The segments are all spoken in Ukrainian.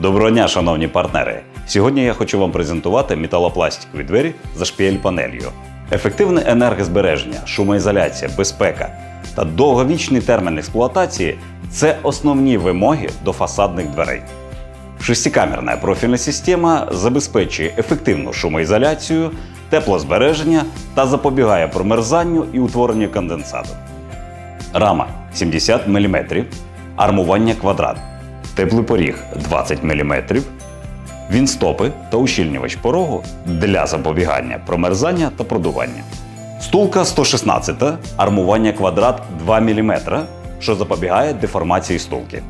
Доброго дня, шановні партнери! Сьогодні я хочу вам презентувати металопластикові двері за шпіель-панелью. Ефективне енергозбереження, шумоізоляція, безпека та довговічний термін експлуатації це основні вимоги до фасадних дверей. Шестикамерна профільна система забезпечує ефективну шумоізоляцію, теплозбереження та запобігає промерзанню і утворенню конденсату. Рама 70 мм, армування квадрат, теплий поріг 20 мм, вінстопи та ущільнювач порогу для запобігання промерзання та продування. Стулка 116, армування квадрат 2 мм, що запобігає деформації стулки.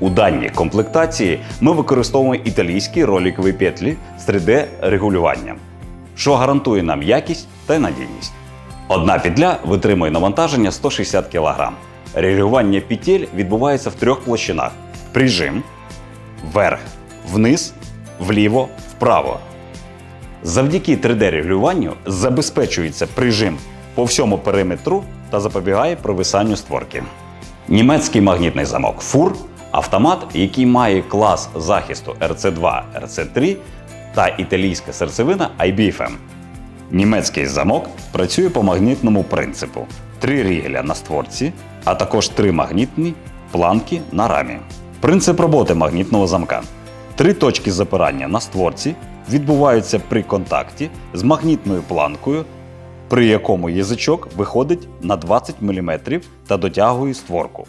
У даній комплектації ми використовуємо італійські роликові петлі з 3D-регулюванням, що гарантує нам якість та надійність. Одна петля витримує навантаження 160 кг. Регулювання петель відбувається в трьох площинах: прижим, вверх, вниз, вліво, вправо. Завдяки 3D-регулюванню забезпечується прижим по всьому периметру та запобігає провисанню створки. Німецький магнітний замок FUR – автомат, який має клас захисту RC2, RC3 та італійська серцевина IBFM. Німецький замок працює по магнітному принципу: три рігеля на створці, а також три магнітні планки на рамі. Принцип роботи магнітного замка. Три точки запирання на створці відбуваються при контакті з магнітною планкою, при якому язичок виходить на 20 мм та дотягує створку.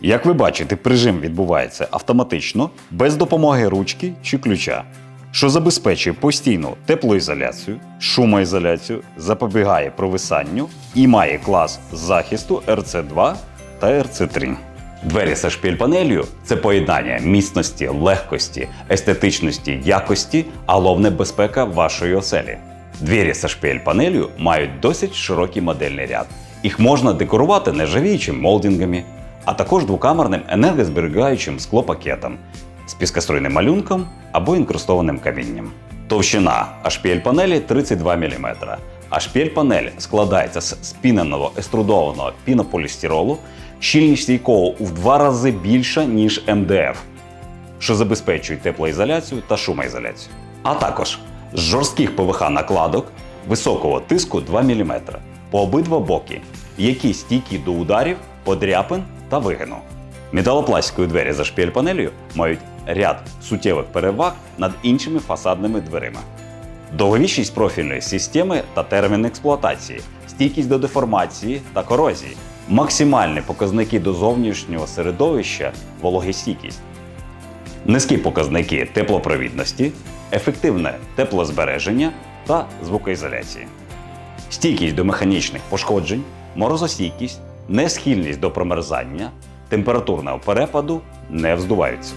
Як ви бачите, прижим відбувається автоматично, без допомоги ручки чи ключа, що забезпечує постійну теплоізоляцію, шумоізоляцію, запобігає провисанню і має клас захисту RC2 та RC3. Двері зі шпіль-панелью це поєднання міцності, легкості, естетичності, якості, а головне безпека вашої оселі. Двері зі шпіль-панелью мають досить широкий модельний ряд. Їх можна декорувати нержавіючим молдингами, а також двокамерним енергозберігаючим склопакетом з піскоструйним малюнком або інкрустованим камінням. Товщина HPL-панелі 32 мм. HPL-панель складається з спіненого еструдованого пінополістиролу, щільність якого в два рази більша, ніж МДФ, що забезпечує теплоізоляцію та шумоізоляцію. А також з жорстких ПВХ накладок високого тиску 2 мм по обидва боки, які стійкі до ударів, подряпин та вигину. Металопластикові двері за шпіль-панелью мають ряд суттєвих переваг над іншими фасадними дверима. Довговічність профільної системи та термін експлуатації, стійкість до деформації та корозії, максимальні показники до зовнішнього середовища, вологостійкість, низькі показники теплопровідності, ефективне теплозбереження та звукоізоляції, стійкість до механічних пошкоджень, морозостійкість, несхильність до промерзання, температурного перепаду не вздуваються.